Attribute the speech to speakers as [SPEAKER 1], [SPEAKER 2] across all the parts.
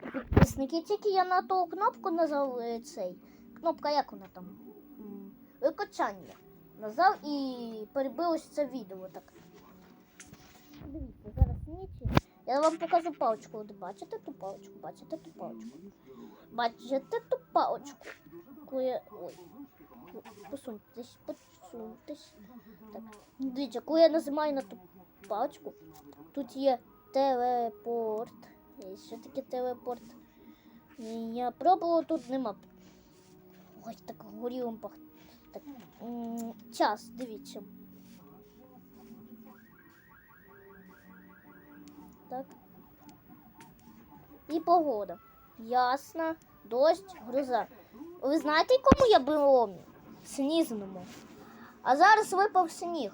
[SPEAKER 1] підписники. Тільки я на ту кнопку нажав е, цей. Кнопка як вона там? М, Викочання. Нажав і перебилось це відео так. Дивіться, зараз ніч. Я вам покажу паличку. От бачите ту паличку? Бачите ту паличку? Бачите ту паличку? Яку я- Ой. Посуньтесь, посуньтесь. Так. Дивіться, коли я нажимаю на ту паличку, тут є телепорт. Е, Що таке телепорт? Я пробував, тут нема. Ой, так горілом пахне. Так. Час, дивіться. Так. І погода. Ясна, дощ, гроза. Ви знаєте, в якому я біомі? Снізному. А зараз випав сніг.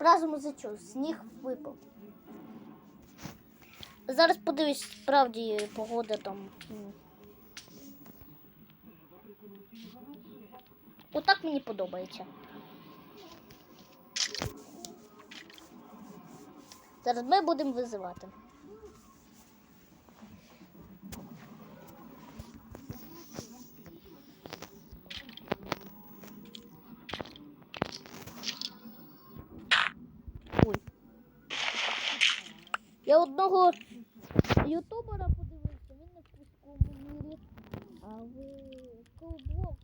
[SPEAKER 1] Справжньому зачу, сніг випав. Зараз подивись, справді погода там. Отак мені подобається. Зараз ми будемо визивати. Ой. Я одного ютубера подивився, він на пускому мірі, а в колблоку.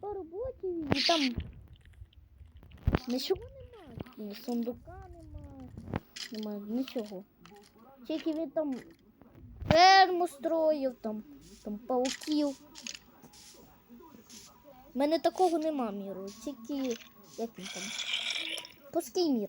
[SPEAKER 1] По роботі і там нічого немає. Сундука немає. Немає нічого. Тільки він там ферму строїв, там, там пауків. У мене такого нема міру, тільки як він там. Пуский мір.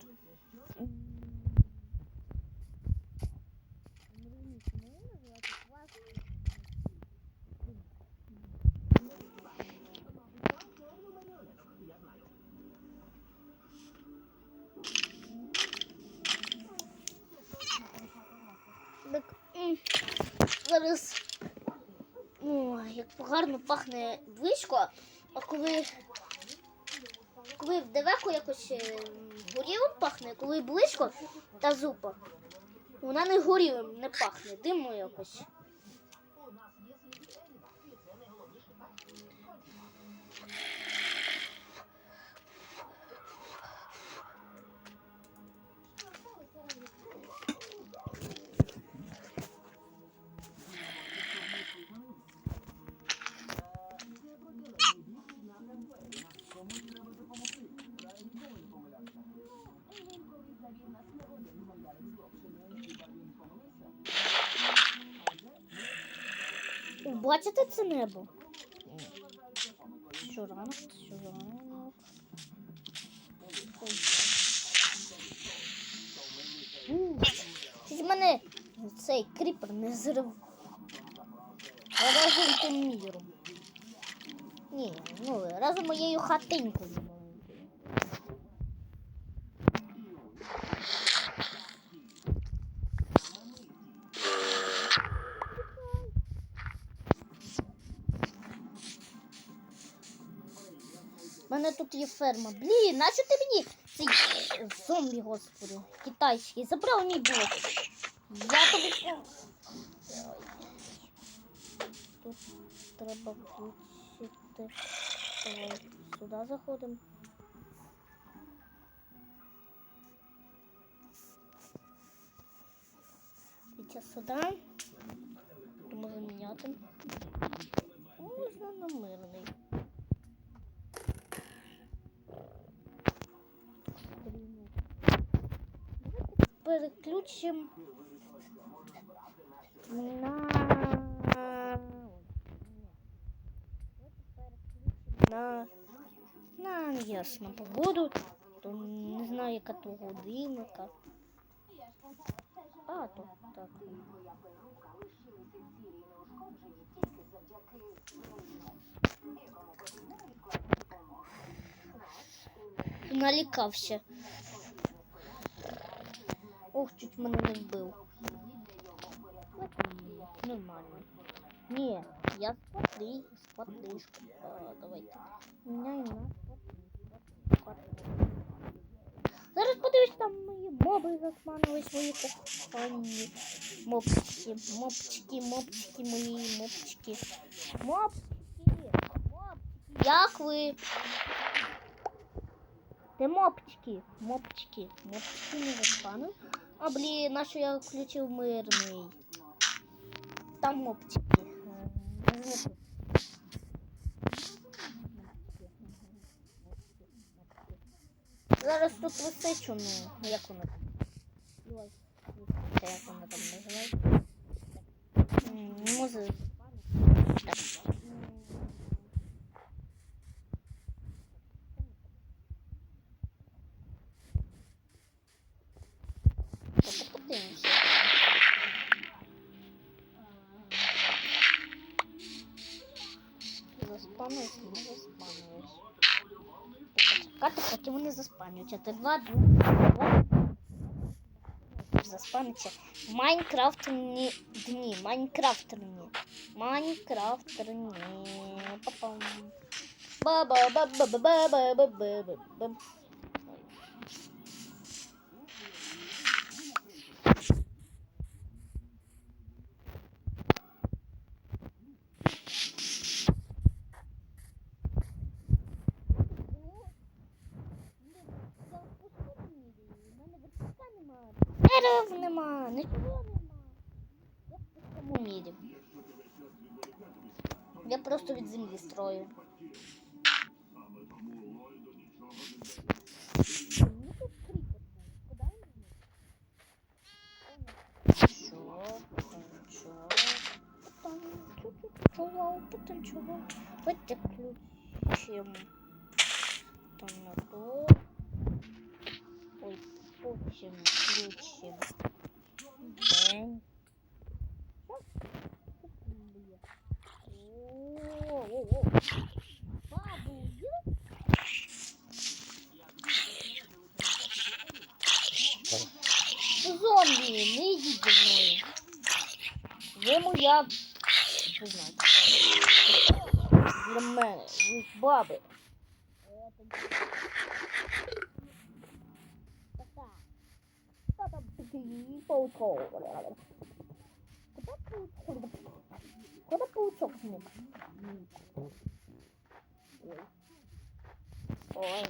[SPEAKER 1] Так, зараз ой, як гарно пахне близько, а коли коли вдалеку якось е, горілим пахне, коли близько та зупа. Вона не горілим не пахне, димно якось. Бачите це небо? Що ранок, що ранок. Чуть мене цей кріпер не зрив. Разом тим міром. Ні, ну разом моєю хатинкою. Є ферма. Блін, нащо ти мені цей зомбі, господи, китайський, забрав мій блок. Я тобі. Тут треба включити. Сюди заходимо. Зараз сюди. Можна міняти. Можна на мирний. Переключимо на на на ясно погоду. То не знаю, яка то годинника. А, то так. Налікався. Ох, чуть мене не вбив. Нормально. Не, я смотри, смотри. А, давайте. Меняем на смотри, смотри, смотри. Зараз подивись, там мої моби заспанили свої кохані. Мопчики, мопчики, мопчики, мої мопчики. Мопчики, мопчики. Як ви? Де мопчики? Мопчики. Мопчики не заспанили. А блін, на що я включив мирний? Там мопчики. Зараз тут висичу, ну, як вона там? Як вона там називається? М, Подивимося. Заспанилась, не заспанилась. Почекати, поки вони заспанюються. Ти два, два. Заспаниться. Майнкрафтні дні. Майнкрафтерні. Майнкрафтерні. Папам. Баба нема, нічого нема. Я в такому мірі. Я просто від землі строю. Ну, тут кріпосно. Куди мені? Що? Що? Потім чуть-чуть чого, потім чого. Давайте включимо. Там на то. Ой, потім включимо. Є? Зомбі, не йдіть за мною. Ви моя... Для. Куда паучок смог? Ой.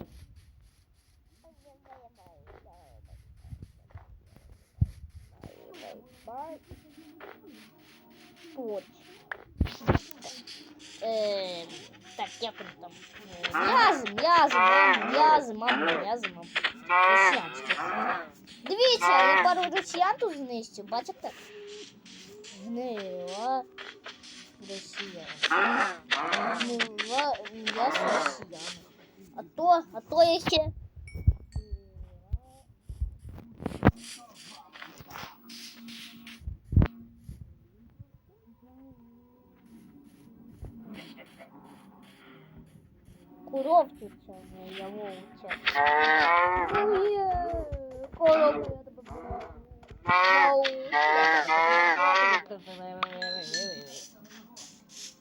[SPEAKER 1] Вот. Эм, так, як він там? Е, М'язи, м'язи, мам, м'язи, Дивіться, я пару росіян тут знищив, бачите? Гнила росіян. Гнила м'ясо росіян. А то, а то я ще... Моя вовча. Я тебе прошу. Я тебе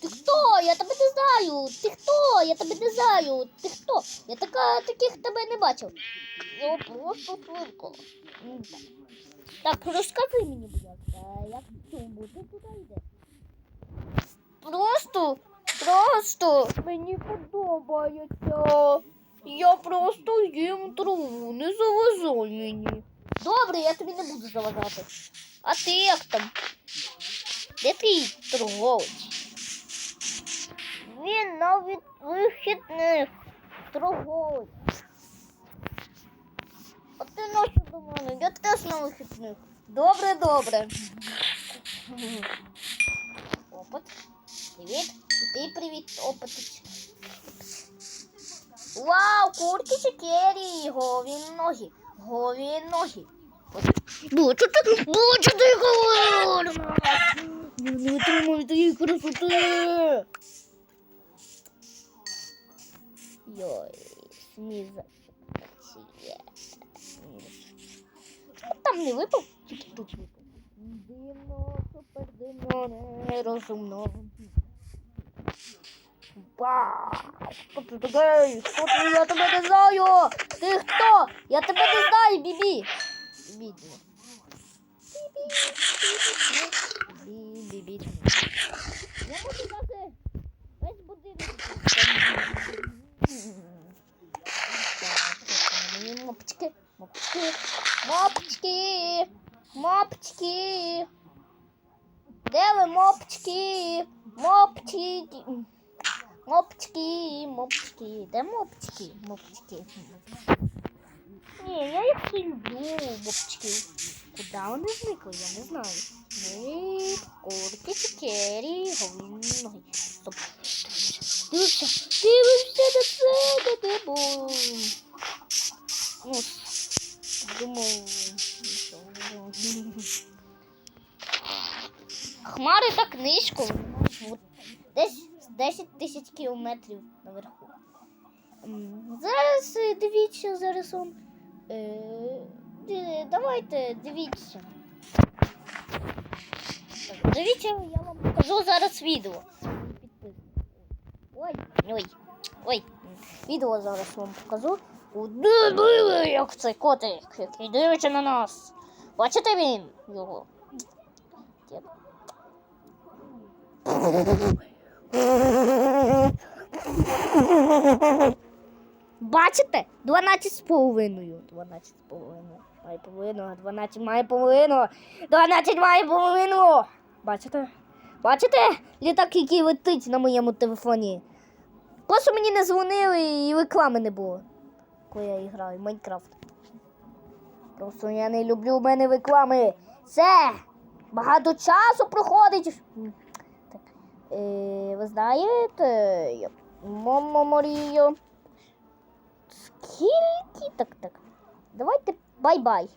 [SPEAKER 1] Ти хто? Я тебе не знаю. Ти хто? Я тебе не знаю. Ти хто? Я така, таких тебе не бачив. Я просто. Так. Так, розкажи мені, будь ласка, як чому ти туди йдеш? Просто, просто мені подобається. Я просто їм траву, не заважай мені. Добре, я тобі не буду заважати. А ти як там? Де твій торговець? Він навіть вихідних торговець. А ти ночі до мене, я теж на вихідних. Добре, добре. Опит. Привіт. І ти привіт, опитич. Вау, курки чекері, гові ноги, гові ноги. Бачу ти, бачу ти говорю. Не витримую тієї красоти. Йой, сміза. Там не випав. Дивно, супер дивно, нерозумно. Такий? Хто ти? Я тебе не знаю! Ти хто? Я тебе не знаю, Бібі! Бібі. Бібі. Бібі. Я можу дати весь будинок. Мопчики, мопчики, мопчики, мопчики. Де ви мопчики? Мопчики. Мопчики, мопчики. Де мопчики? Мопчики. Ні, я їх не люблю, мопчиків. Куди вони зникли, я не знаю. Ми курки, цукері, говноги. Стоп. Дивився, дивився на це, ти був. Ну, думав, що... Хмари так низько. От Десь 10 тисяч кілометрів наверху. Зараз е, дивіться, зараз он. Е, давайте дивіться. Дивіться, я вам покажу зараз відео. Ой, ой, ой. Відео зараз вам покажу. Диви, як цей котик, який дивиться на нас. Бачите він його? Бачите? 12 з половиною. 12 з половиною. Має половину, 12 має половину. 12 має половину. Бачите? Бачите? Літак, який летить на моєму телефоні. Просто мені не дзвонили і реклами не було, коли я граю в Майнкрафт. Просто я не люблю в мене реклами. Це багато часу проходить. Е, ви знаєте, Мамо Марія. Скільки? Так, так. Давайте бай-бай.